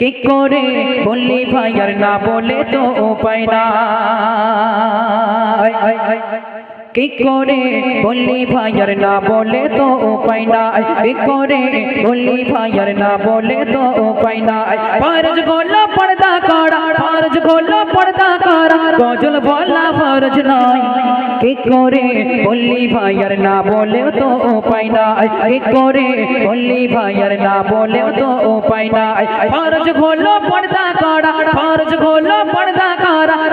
কি করে বললি ভাই, আর না বলে তো উপায় না কি করে বললি ভাই, আর না বলে তো উপায় না কি করে বললি ভাই, আর না বলে তো উপায় না পারজ গোলা পর্দা করা ফরজ গোলা পর্দা করা, গজল বলা ফরজ নয়। কি করে বললি ভাই আর না বলে তো উপায় না কি করে বললি ভাই আর না বলে তো উপায় না ফরজ গোলা পর্দা করা, ফরজ গোলা পর্দা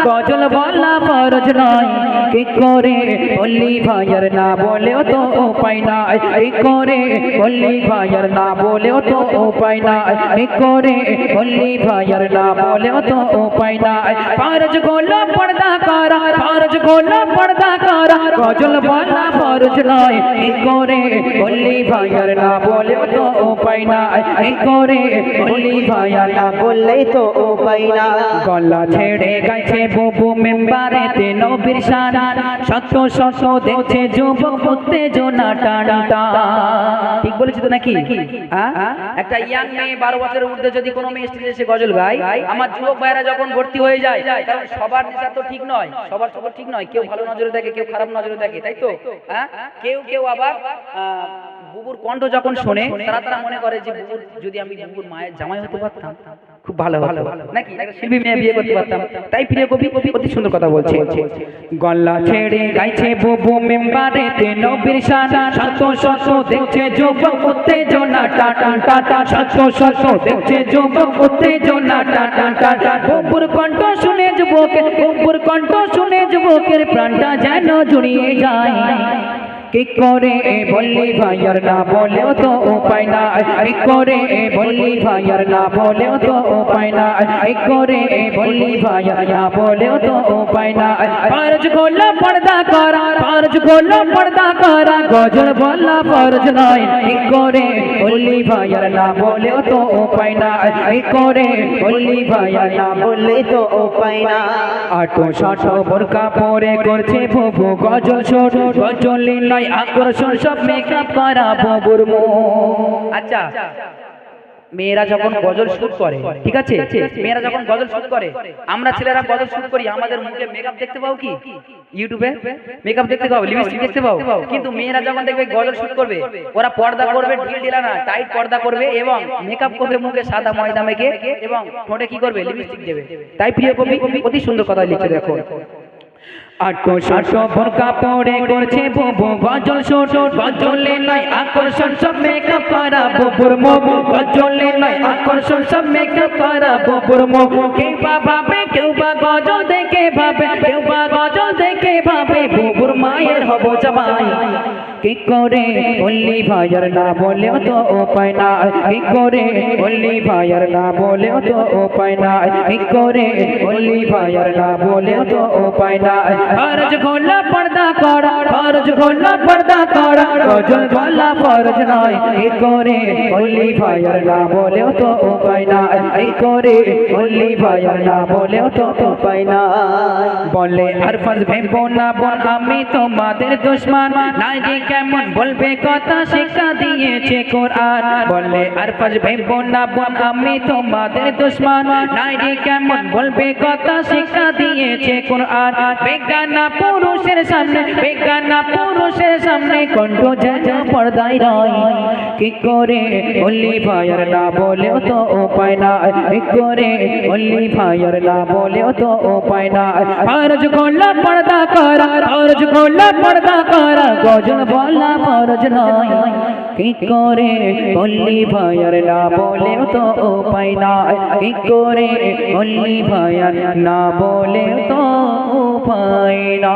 গজল বলা ফরজ নয়। কি করে বললি ভাইয়ার না বলেও তো উপায় না কি করে বললি ভাইয়ার না বলেও তো উপায় না কি করে বললি ভাইয়ার না বলেও তো উপায় না ফরজ গোলা পর্দা করা, ফরজ গোলা পর্দা করা, গজল বলা ফরজ নয়। কি করে বললি ভাইয়ার না বলেও তো উপায় না কি করে বললি ভাইয়ার না বললেই তো উপায় না গলা ছেড়ে গেছে বুবু মেম্বারেতে নবীর শান। শত শত দেখছে যুবক উত্তেজনা টানটা ঠিক বলেছি তো নাকি? একটা ইয়াং মেয়ে বারো বছরের ঊর্ধ্বে যদি কোনো মেয়ে স্টেজে এসে গজল গায় আমার যুবক ভাইরা যখন ভর্তি হয়ে যায় কারণ সবার নেশা তো ঠিক নয় সবার সবার ঠিক নয়। কেউ ভালো নজরে দেখে কেউ খারাপ নজরে দেখে তাই তো? কেউ কেউ আবার বুবুর কণ্ঠ যখন শোনে তারা তারা মনে করে যে বুবুর যদি আমি বুবুর মায়ের জামাই হতে পারতাম খুব ভালো ভালো নাকি? শিল্পী মেয়ে বিয়ে করতে পারতাম। তাই প্রিয় কবি কবি অতি সুন্দর কথা বলছে। গলা ছেড়ে গাইছে বুবু মেম্বারে তে নবীর শান শত শত দেখছে যুবক উত্তেজনা টাটা টাটা শত শত দেখছে যুবক উত্তেজনা টাটা টাটা বুবুর কণ্ঠ শুনে যুবকের বুবুর কণ্ঠ শুনে যুবকের প্রাণটা যেন জুড়িয়ে যায়। কি করে বললি ভাইয়ার না বলেও তো উপায় না কি করে বললি ভাইয়ার না বলেও তো উপায় না কি করে বললি ভাইয়ার না বলেও তো উপায় না ফরজ গোলা পর্দা করা, ফরজ গোলা পর্দা করা, গজল বলা ফরজ নয়। কি করে বললি ভাইয়ার না বলেও তো উপায় না কি করে বললি ভাইয়ার না বললেই তো উপায় না আটো শাটো বোরকা পরে করছে বুবু গজল ছোট, গজল আকর্ষণ সব মেকআপ করা বুবুর মো আচ্ছা মেয়েরা যখন গজল শুট করে, ঠিক আছে? মেয়েরা যখন গজল শুট করে, আমরা ছেলেরা গজল শুট করি, আমাদের মুখে মেকআপ দেখতে পাও কি? ইউটিউবে মেকআপ দেখতে পাও লিপস্টিক দেখতে পাও? কিন্তু মেয়েরা যখন দেখবে গজল শুট করবে, ওরা পর্দা করবে, ঢিল ঢিলা না টাইট পর্দা করবে এবং মেকআপ করবে মুখে সাদা ময়দা মেখে এবং ঠোঁটে কি করবে? লিপস্টিক দেবে। তাই প্রিয় কবি, অতি সুন্দর কথা লিখে দেখো। আটো শাটো বোরকা পরে করছে বুবু, গজল ছোট গজলে নয়, আকর্ষণ সব মেকআপ করা বুবুর মো গজলে নয়, আকর্ষণ সব মেকআপ করা বুবুর মো কেউ বা ভাবে, কেউ বা গজল দেখে ভাবে, কেউ বা গজল ভাবে, বুবুর মায়ের হব জামাই। কি করে বললি ভাইয়ার না বলেও তো উপায় না কি করে বললি ভাইয়ার না বলেও তো উপায় না কি করে বললি ভাইয়ার না বলেও তো উপায় না ফরজ গোলা পর্দা করা, ফরজ গোলা পর্দা করা গজল গলা ফরজ নয়। কি করে বললি ভাইয়ার না বলেও তো উপায় না কি করে বললি ভাইয়ার না বলেও তো উপায় না বলে আর ফাজ ভেবো না বোন, আমি তোমাদের দুশ্মন। নাইরে কেমন বলবে কথা শিক্ষা দিয়েছে কোরআন? বলে আর ফাজ ভেবো না বোন, আমি তোমাদের দুশ্মন। নাইরে কেমন বলবে কথা শিক্ষা দিয়েছে কোরআন? বেগানা পুরুষের সামনে বেগানা পুরুষের সামনে কণ্ঠ যেন পর্দায় নয় কি করে বললি ভাইয়ার না বলেও তো উপায় না কি করে বললি ভাইয়ার না বলেও তো উপায় না ফরজ গোলা পর্দা করা ফরজ বলা পর্দা করা গজল বলা ফরজ নয় কি করে বললি ভাইয়ার না বলেও তো উপায় না কি করে বললি ভাইয়ার না বলেও তো উপায় না